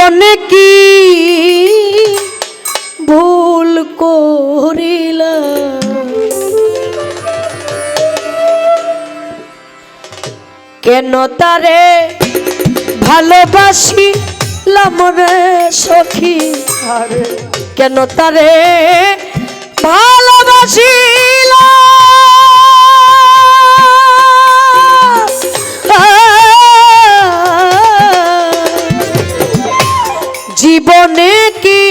জীবনে কি ভুল করিলাম? কেন তারে ভালোবাসি রে সখী? আরে। কেন তারে ভালোবাসি জীবনে কি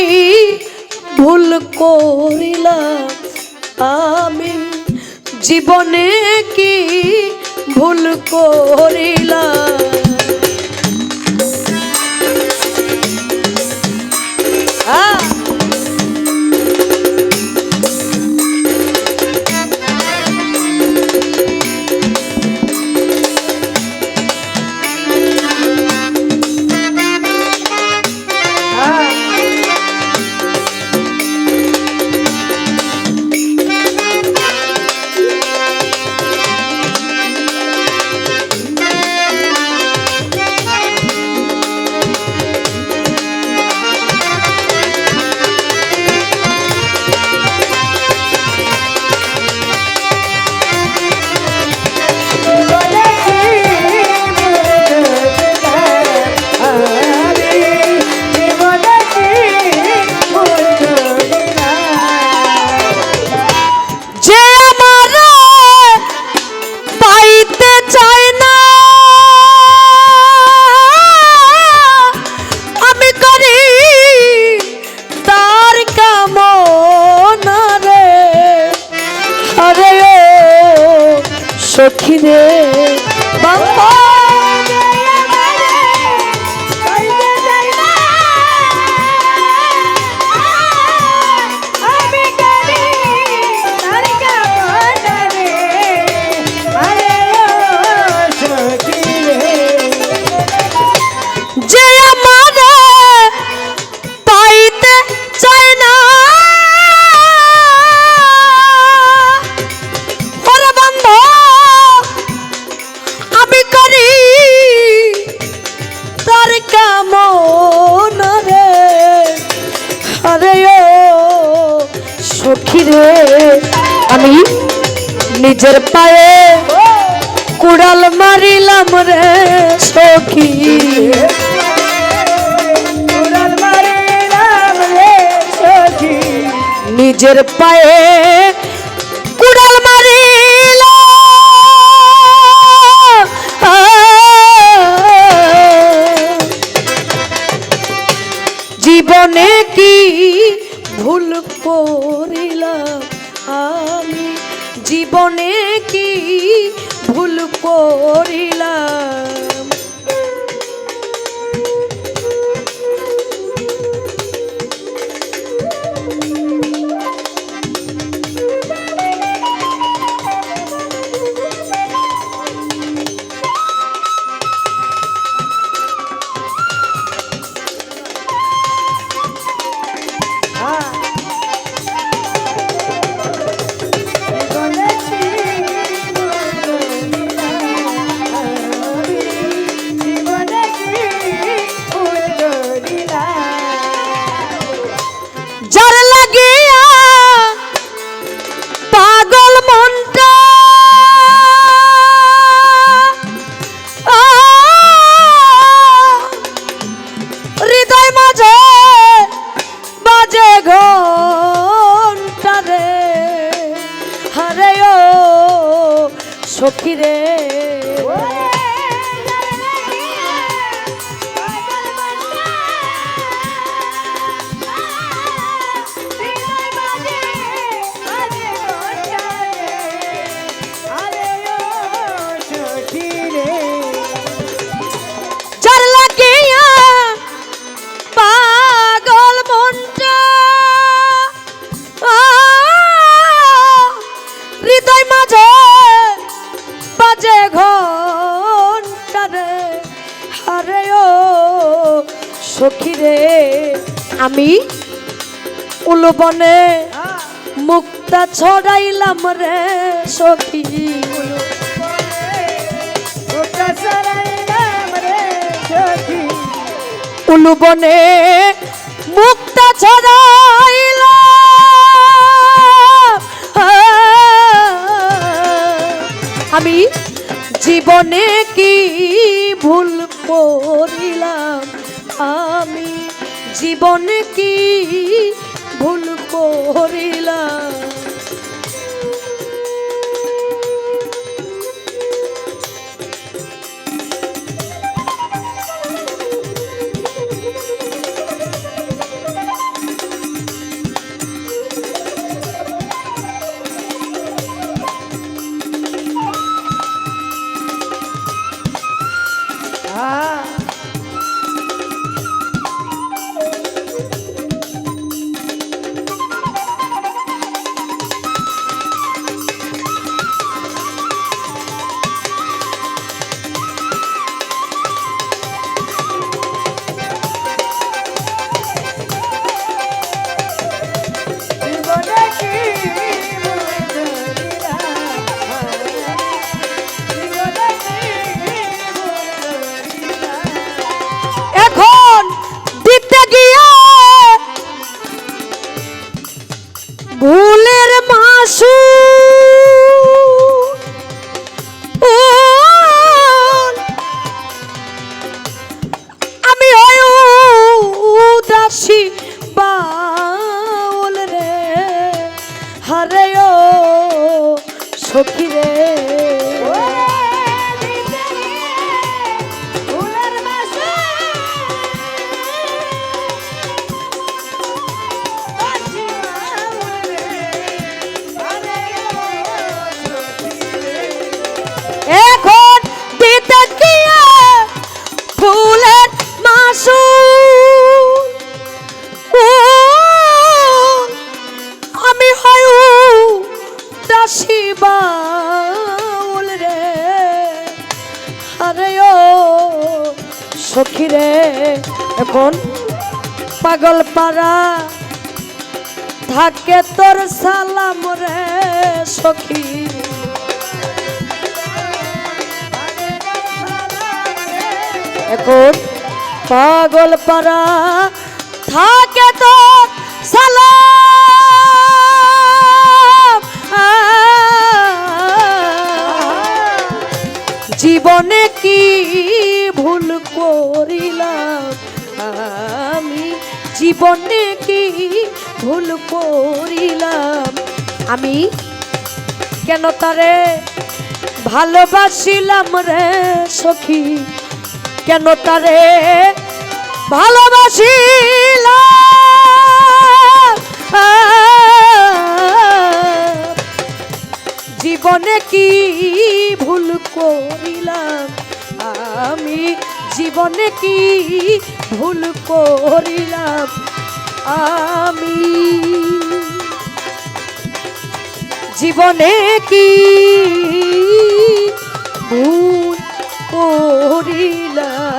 ভুল করিলাম? আমি জীবনে কি ভুল করিলাম? রে আমি নিজের পায়ে কুড়াল মারিলাম রে সখী। নিজের পায়ে ভুল করিলাম মাঝে বাজে ঘণ্টা রে। হারে ও সখী রে। রে আমি উলবনে মুক্তা ছড়াইলাম রে সখী। উলুবনে মুক্তা ছড়াইলাম। আমি জীবনে কি ভুল করিলাম? আমি জীবন কি ভুল করিলাম? এখন হরে ও সখী রে। বাউল রে। আরে ও সখী রে, এখন পাগল পাড়া। থাকে তোর সালাম রে সখী। এখন পাগল পাড়া। থাকে তো জীবনে কি ভুল করিলাম? আমি জীবনে কি ভুল করিলাম? আমি কেন তারে ভালোবাসিলাম রে সখী? কেন তারে ভালোবাসিলাম? জীবনে কি ভুল করিলাম? আমি জীবনে কি ভুল করিলাম? আমি জীবনে কি ভুল করিলাম?